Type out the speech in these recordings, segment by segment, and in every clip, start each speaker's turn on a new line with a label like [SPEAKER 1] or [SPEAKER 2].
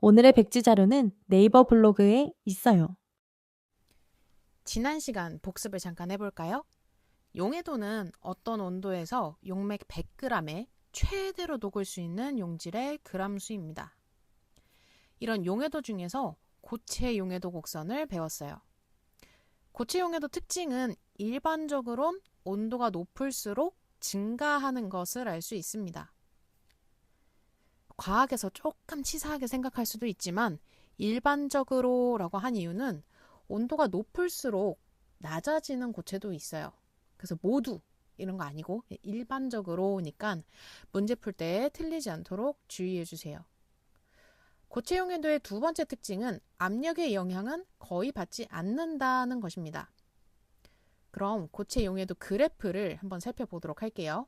[SPEAKER 1] 오늘의 백지 자료는 네이버 블로그에 있어요.
[SPEAKER 2] 지난 시간 복습을 잠깐 해볼까요? 용해도는 어떤 온도에서 용맥 100g에 최대로 녹을 수 있는 용질의 그람 수입니다. 이런 용해도 중에서 고체 용해도 곡선을 배웠어요. 고체 용해도 특징은 일반적으론 온도가 높을수록 증가하는 것을 알 수 있습니다. 과학에서 조금 치사하게 생각할 수도 있지만 일반적으로라고 한 이유는 온도가 높을수록 낮아지는 고체도 있어요. 그래서 모두 이런 거 아니고 일반적으로니까 문제 풀 때 틀리지 않도록 주의해 주세요. 고체 용해도의 두 번째 특징은 압력의 영향은 거의 받지 않는다는 것입니다. 그럼 고체 용해도 그래프를 한번 살펴보도록 할게요.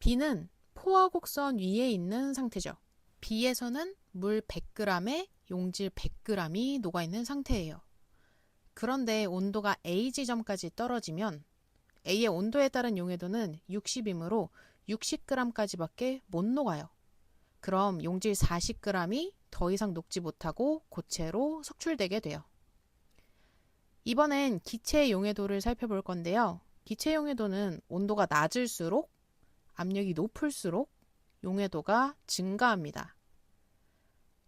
[SPEAKER 2] B는 포화 곡선 위에 있는 상태죠. B에서는 물 100g에 용질 100g이 녹아있는 상태예요. 그런데 온도가 A 지점까지 떨어지면 A의 온도에 따른 용해도는 60이므로 60g까지밖에 못 녹아요. 그럼 용질 40g이 더 이상 녹지 못하고 고체로 석출되게 돼요. 이번엔 기체 용해도를 살펴볼 건데요. 기체 용해도는 온도가 낮을수록 압력이 높을수록 용해도가 증가합니다.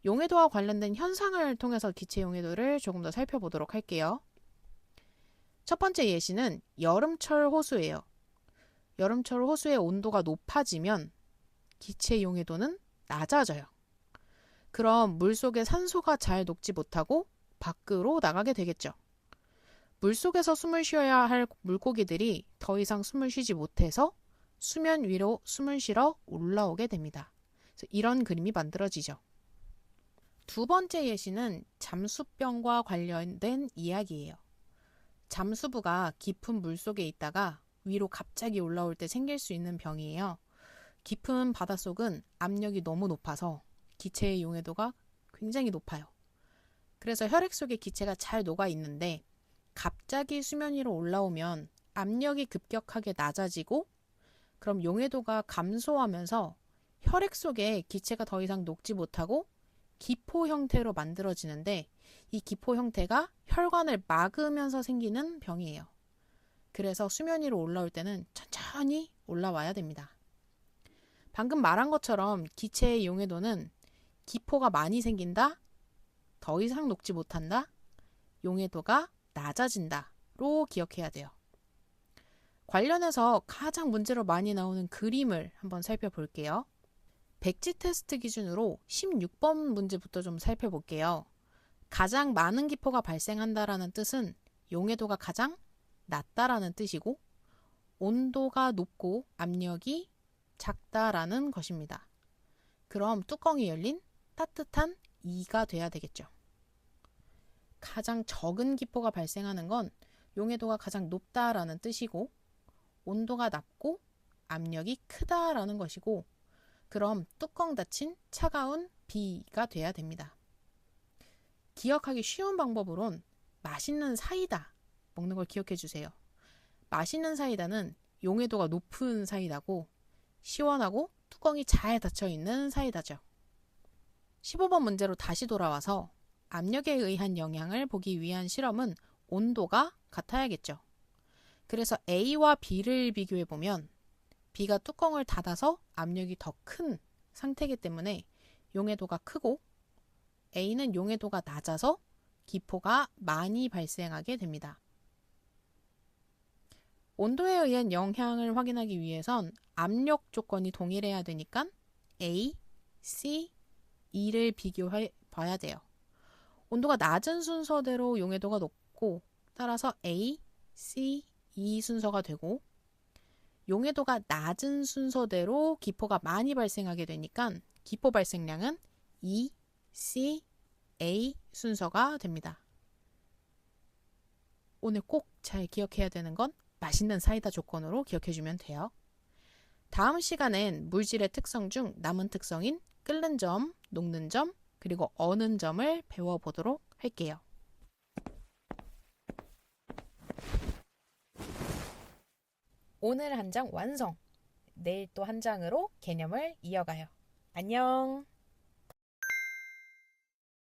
[SPEAKER 2] 용해도와 관련된 현상을 통해서 기체 용해도를 조금 더 살펴보도록 할게요. 첫 번째 예시는 여름철 호수예요. 여름철 호수의 온도가 높아지면 기체 용해도는 낮아져요. 그럼 물 속에 산소가 잘 녹지 못하고 밖으로 나가게 되겠죠. 물 속에서 숨을 쉬어야 할 물고기들이 더 이상 숨을 쉬지 못해서 수면 위로 숨을 쉬러 올라오게 됩니다. 이런 그림이 만들어지죠. 두 번째 예시는 잠수병과 관련된 이야기예요. 잠수부가 깊은 물 속에 있다가 위로 갑자기 올라올 때 생길 수 있는 병이에요. 깊은 바닷속은 압력이 너무 높아서 기체의 용해도가 굉장히 높아요. 그래서 혈액 속에 기체가 잘 녹아 있는데 갑자기 수면 위로 올라오면 압력이 급격하게 낮아지고 그럼 용해도가 감소하면서 혈액 속에 기체가 더 이상 녹지 못하고 기포 형태로 만들어지는데 이 기포 형태가 혈관을 막으면서 생기는 병이에요. 그래서 수면 위로 올라올 때는 천천히 올라와야 됩니다. 방금 말한 것처럼 기체의 용해도는 기포가 많이 생긴다, 더 이상 녹지 못한다, 용해도가 낮아진다로 기억해야 돼요. 관련해서 가장 문제로 많이 나오는 그림을 한번 살펴볼게요. 백지 테스트 기준으로 16번 문제부터 좀 살펴볼게요. 가장 많은 기포가 발생한다라는 뜻은 용해도가 가장 낮다라는 뜻이고 온도가 높고 압력이 작다라는 것입니다. 그럼 뚜껑이 열린 따뜻한 2가 돼야 되겠죠. 가장 적은 기포가 발생하는 건 용해도가 가장 높다라는 뜻이고 온도가 낮고 압력이 크다라는 것이고 그럼 뚜껑 닫힌 차가운 B가 돼야 됩니다. 기억하기 쉬운 방법으론 맛있는 사이다 먹는 걸 기억해 주세요. 맛있는 사이다는 용해도가 높은 사이다고 시원하고 뚜껑이 잘 닫혀 있는 사이다죠. 15번 문제로 다시 돌아와서 압력에 의한 영향을 보기 위한 실험은 온도가 같아야겠죠. 그래서 A와 B를 비교해 보면 B가 뚜껑을 닫아서 압력이 더 큰 상태이기 때문에 용해도가 크고 A는 용해도가 낮아서 기포가 많이 발생하게 됩니다. 온도에 의한 영향을 확인하기 위해선 압력 조건이 동일해야 되니까 A, C, E를 비교해 봐야 돼요. 온도가 낮은 순서대로 용해도가 높고 따라서 A, C, E 순서가 되고 용해도가 낮은 순서대로 기포가 많이 발생하게 되니까 기포 발생량은 E, C, A 순서가 됩니다. 오늘 꼭 잘 기억해야 되는 건 맛있는 사이다 조건으로 기억해주면 돼요. 다음 시간엔 물질의 특성 중 남은 특성인 끓는 점, 녹는 점, 그리고 어는 점을 배워보도록 할게요. 오늘 한 장 완성! 내일 또 한 장으로 개념을 이어가요. 안녕!